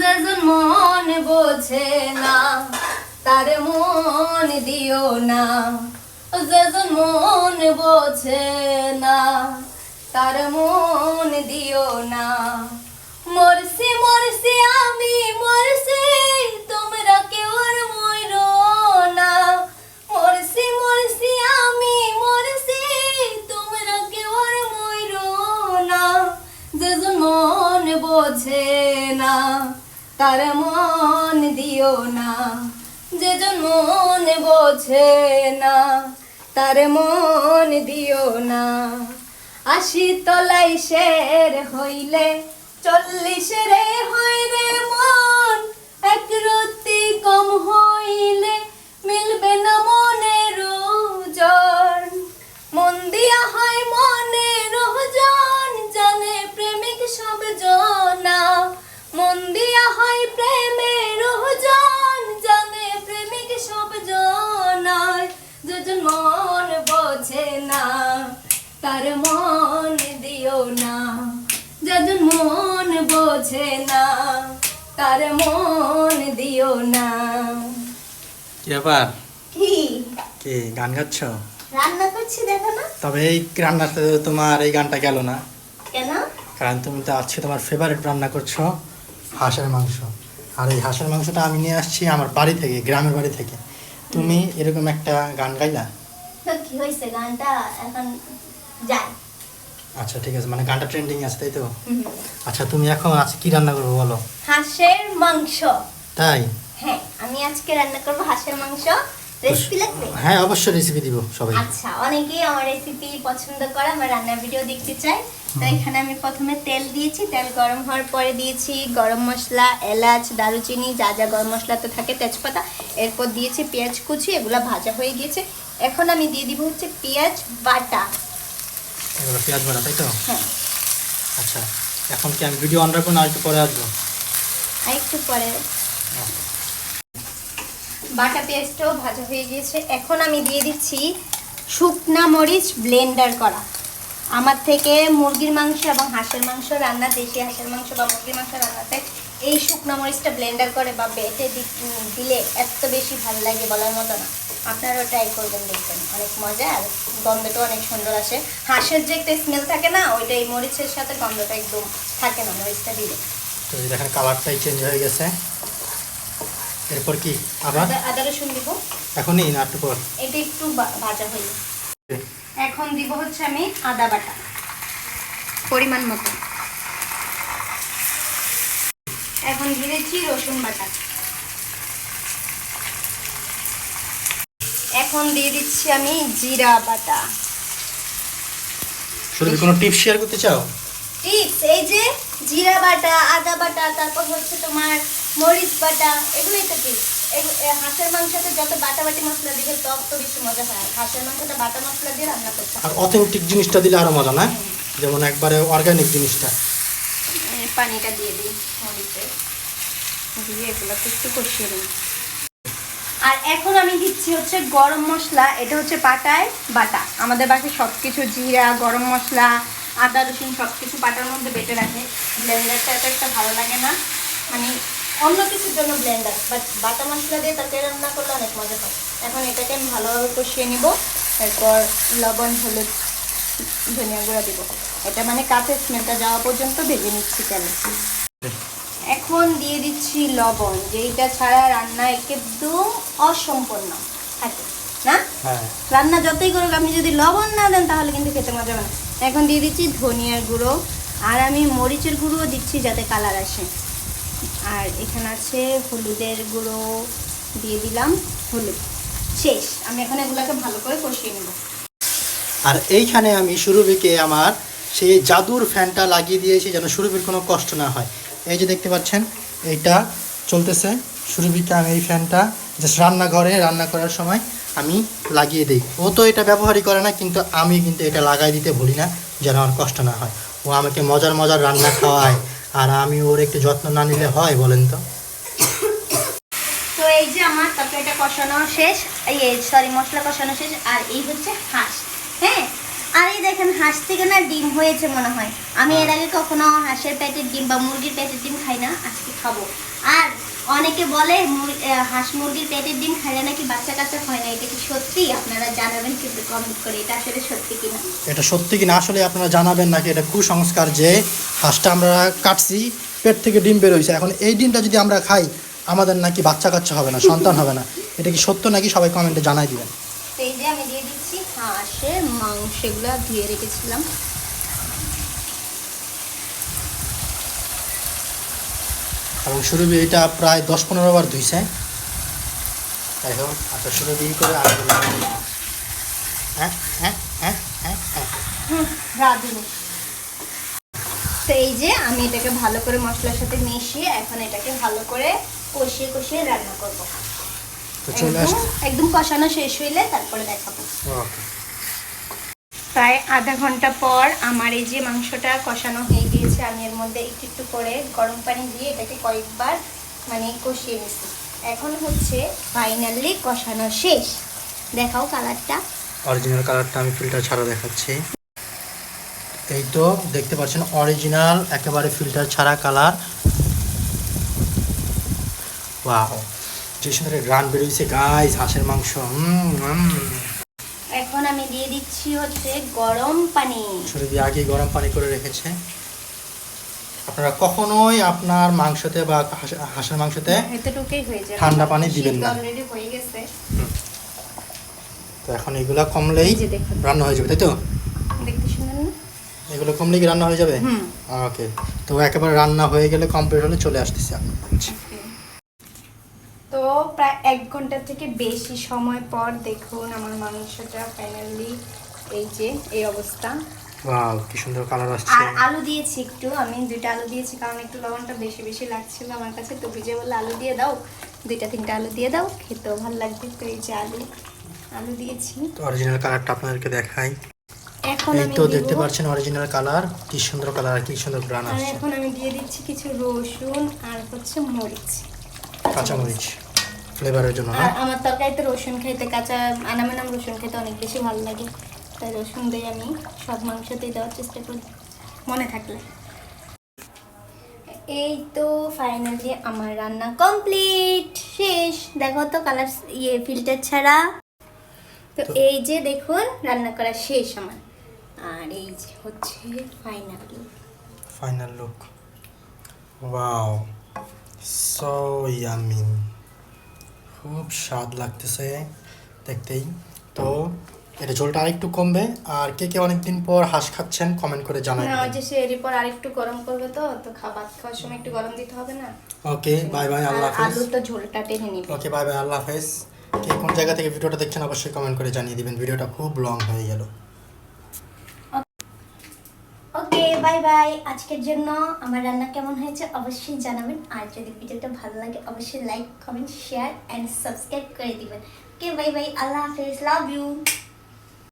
যেজন মন বোঝে না, তার মন দিও না। যেজন মন বোঝে না, তার মন দিও না। মরসি মরসি আমি মন দিও না যেজন মন বোঝে না, তার মন দিও না। আশি তলাই শের হইলে চল্লিশ রে হয় রে মন, এক তার মন দিও না যেজন মন বোঝে না তার মন দিও না। কি ব্যাপার? কি? কি গান গাচ্ছ? রান্না করছি দেখো না। তবে এই রান্নাতে তোমার এই গানটা গেল না। কেন? কারণ তুমি তো আজকে তোমার ফেভারিট রান্না করছ হাঁসের মাংস। আর এই হাঁসের মাংসটা আমি নিয়ে আসছি আমার বাড়ি থেকে গ্রামের বাড়ি থেকে। তুমি এরকম একটা গান গাইলা? তো কি হয়েছে গানটা? এখন যাই। আচ্ছা ঠিক আছে মানে গানটা ট্রেন্ডিং আছে তাই তো? আচ্ছা তুমি এখন আজকে কি রান্না করব বলো? হাঁসের মাংস। তাই? হ্যাঁ আমি আজকে রান্না করব হাঁসের মাংস। রেসিপি লাগবে? হ্যাঁ অবশ্যই রেসিপি দিব সবাই। আচ্ছা অনেকেই আমার রেসিপি পছন্দ করে আমার রান্নার ভিডিও দেখতে চায়। তো এখানে আমি প্রথমে তেল দিয়েছি। তেল গরম হওয়ার পরে দিয়েছি গরম মশলা এলাচ দারুচিনি যা যা গরম মশলাতে থাকে তেজপাতা। এরপর দিয়েছি পেঁয়াজ কুচি এগুলো ভাজা হয়ে গিয়েছে। এখন আমি দিয়ে দিব হচ্ছে পেঁয়াজ বাটা। এগুলো পেঁয়াজ বাটা তাই তো? হ্যাঁ। আচ্ছা এখন কি আমি ভিডিও অন রাখব না একটু পরে আসব? একটু পরে। বাটা পেঁয়াজটাও ভাজা হয়ে গিয়েছে। এখন আমি দিয়ে দিচ্ছি শুকনা মরিচ ব্লেন্ডার করা। আমার থেকে মুরগির মাংস এবং হাঁসের মাংস রান্না দেশি হাঁসের মাংস বা মুরগির মাংস রান্নাতে এই শুকনা মরিচটা ব্লেন্ডার করে বা বেটে দিলে এত বেশি ভালো লাগে বলার মতো না। আপনারাও ট্রাই করবেন দেখবেন। অনেক মজা আর গন্ধটাও অনেক সুন্দর আসে। হাঁসের যে একটা স্মেল থাকে না ওইটা এই মরিচের সাথে গন্ধটা একদম থাকে না মরিচটা দিলে। তো এই দেখেন কালারটাই চেঞ্জ হয়ে গেছে। এরপর কি? আবার? আদা রসুন দিব। এখনই না একটু পর। এটা একটু ভাজা হয়ে এখন দিব হচ্ছে আমি আদা বাটা। পরিমাণ মতো। এখন দিয়েছি রসুন বাটা। এখন দিয়ে দিচ্ছি আমি জিরা বাটা। শুরু কোনো টিপস শেয়ার করতে চাও? টিপস এই যে জিরা বাটা আদা বাটা তারপর হচ্ছে তোমার মরিচ বাটা এগুলোই তো টিপস হাঁসের মাংসতে যত বাটা বাটি মশলা দিবে তত বেশি মজা হয়। হাঁসের মাংসটা বাটা মশলা দিয়ে রান্না করতে আর অথেন্টিক জিনিসটা দিলে আরও মজা না? যেমন একবারে অর্গানিক জিনিসটা। পানিটা দিয়ে দিই মরিচে দিয়ে এগুলোকে একটু কষিয়ে নিই। আর এখন আমি দিচ্ছি হচ্ছে গরম মশলা, এটা হচ্ছে পাটায় বাটা। আমাদের বাকি সব কিছু জিরা, গরম মশলা, আদা, রসুন সব কিছু পাটার মধ্যে বেটে রাখে। ব্লেন্ডারটা এত একটা ভালো লাগে না। মানে অন্য কিছুর জন্য ব্লেন্ডার বাট বাটা মশলা দিয়ে তাতে রান্না করলে অনেক মজা হয়। এখন এটাকে আমি ভালোভাবে কষিয়ে নিব, এরপর লবণ, হলুদ, ধনিয়া গুঁড়া দিব। এটা মানে কাঁচের স্মেলটা যাওয়া পর্যন্ত ভেজে নিচ্ছি তেলে এখন দিয়ে দিচ্ছি লবণ যেইটা ছাড়া রান্না একদম অসম্পূর্ণ। থাকে না? হ্যাঁ। রান্না যতই করুক আপনি যদি লবণ না দেন তাহলে কিন্তু খেতে মজা হবে না। এখন দিয়ে দিচ্ছি ধনিয়ার গুঁড়ো আর আমি মরিচের গুঁড়োও দিচ্ছি যাতে কালার আসে। আর এখানে আছে হলুদের গুঁড়ো দিয়ে দিলাম হলুদ। শেষ আমি এখন এগুলোকে ভালো করে কষিয়ে নেব। আর এইখানে আমি সুরভিকে আমার সেই জাদুর ফ্যানটা লাগিয়ে দিয়েছি যেন সুরভির কোনো কষ্ট না হয়। এই যে দেখতে পাচ্ছেন, এইটা চলতেছে। সুরভিকে আমি এই ফ্যানটা জাস্ট রান্নাঘরে, রান্না করার সময় আমি লাগিয়ে দিই। ও তো এটা ব্যবহারই করে না, কিন্তু আমি কিন্তু এটা লাগাই দিতে ভুলি না, যেন আমার কষ্ট না হয়। ও আমাকে মজার মজার রান্না খাওয়ায়, আর আমি ওর একটু যত্ন না নিলে হয় বলেন তো? এই যে আমার কষানো শেষ, এই সরি মশলা কষানো শেষ, আর এই হচ্ছে হাঁস। হ্যাঁ আর এই দেখেন হাঁস থেকে না ডিম হয়েছে মনে হয়। আমি এর আগে কখনো হাঁসের প্যাকেট ডিম বা মুরগির প্যাকেট ডিম খাই না আজকে খাব। আর অনেকে বলে হাঁস মুরগির পেটের ডিম খাইলে নাকি বাচ্চা কাচ্চা হয় না এটা কি সত্যি? আপনারা জানাবেন কিন্তু কমেন্ট করে এটা আসলে সত্যি কিনা? এটা সত্যি কি না আসলে আপনারা জানাবেন নাকি? এটা কুসংস্কার যে হাঁসটা আমরা কাটছি পেট থেকে ডিম বেরোইছে এখন এই ডিমটা যদি আমরা খাই আমাদের নাকি বাচ্চা কাচ্চা হবে না সন্তান হবে না। এটা কি সত্য নাকি? সবাই কমেন্টে জানাই দিবেন। এই যে আমি দিয়ে দিচ্ছি মাংস এগুলো ধুয়ে রেখেছিলাম। এবং সুরভি এটা প্রায় দশ পনেরো বার ধুইছে। সুরভি করে আর হ্যাঁ হ্যাঁ হ্যাঁ হ্যাঁ হ্যাঁ। তো এই যে আমি এটাকে ভালো করে মশলার সাথে মিশিয়ে এখন এটাকে ভালো করে কষিয়ে কষিয়ে রান্না করব। একদম একদম কষানো শেষ হইলে তারপরে দেখাবো। ওকে। প্রায় আধা ঘণ্টা পর আমার এই যে মাংসটা কষানো হয়ে গিয়েছে, আমি এর মধ্যে একটু একটু করে গরম পানি দিয়ে এটাকে কয়েকবার মানে কষিয়ে নিচ্ছি। এখন হচ্ছে ফাইনালি কষানো শেষ। দেখাও কালারটা অরিজিনাল কালারটা আমি ফিল্টার ছাড়া দেখাচ্ছি। এই তো দেখতে পাচ্ছেন অরিজিনাল একেবারে ফিল্টার ছাড়া কালার ওয়াও যে সুন্দর গ্রান বেরোইছে গাইস হাঁসের মাংস। হুম। এখন আমি দিয়ে দিচ্ছি হচ্ছে গরম পানি। সুরভি আগে গরম পানি করে রেখেছে। আপনারা কখনোই আপনার মাংসতে বা হাঁসের মাংসতে হয়ে ঠান্ডা পানি দিবেন না। অলরেডি হয়ে গেছে। তো এখন এগুলা কমলেই। রান্না হয়ে যাবে তাই তো? এগুলো কমলে কি রান্না হয়ে যাবে? ওকে। তো একেবারে রান্না হয়ে গেলে কমপ্লিট হলে চলে আসতেছি তো প্রায় এক ঘণ্টা থেকে বেশি সময় পর দেখুন আমার মাংসটা ফাইনালি এই যে এই অবস্থা। ওয়াও কি সুন্দর কালার আসছে। আর আলু দিয়েছি একটু আমি দুইটা আলু দিয়েছি কারণ একটু লবণটা বেশি বেশি লাগছিল আমার কাছে। তো ভিজে বললে আলু দিয়ে দাও দুইটা তিনটা আলু দিয়ে দাও খেতেও ভালো লাগবে। তো এই যে আলু আলু দিয়েছি। তো অরিজিনাল কালারটা আপনাদেরকে দেখাই। এখন আমি তো দেখতে পাচ্ছেন অরিজিনাল কালার কি সুন্দর কালার কি সুন্দর গ্রান আর এখন আমি দিয়ে দিচ্ছি কিছু রসুন আর হচ্ছে মরিচ। কাঁচামরিচ। ফ্লেভারের জন্য না? আমার তরকারিতে রসুন খেতে কাঁচা আনামানাম রসুন খেতে অনেক বেশি ভালো লাগে। তাই রসুন দিয়ে আমি সব মাংসতেই দেওয়ার চেষ্টা করি মনে থাকলে। এই তো ফাইনালি আমার রান্না কমপ্লিট শেষ। দেখো তো কালার ইয়ে ফিল্টার ছাড়া। তো এই যে দেখুন রান্না করা শেষ আমার। আর এই যে হচ্ছে finally final look wow so yummy খুব স্বাদ লাগতেছে দেখতেই। তো এটা ঝোলটা আরেকটু কমবে। আর কে কে অনেকদিন পর হাঁস খাচ্ছেন কমেন্ট করে জানাই না ওই যে সে এরপর আরেকটু গরম করবে তো তো খাবার খাওয়ার সময় একটু গরম দিতে হবে না। ওকে বাই বাই আল্লাহ হাফেজ। আলু তো ঝোলটা টেনে নিবি। ওকে বাই বাই আল্লাহ হাফেজ। কে কোন জায়গা থেকে ভিডিওটা দেখছেন অবশ্যই কমেন্ট করে জানিয়ে দিবেন। ভিডিওটা খুব লং হয়ে গেল ওকে বাই বাই। আজকের জন্য আমার রান্না কেমন হয়েছে অবশ্যই জানাবেন। আর যদি ভিডিওটা ভালো লাগে, অবশ্যই like comment share and subscribe করে দিবেন। Okay bye bye. Allah Hafiz. Love you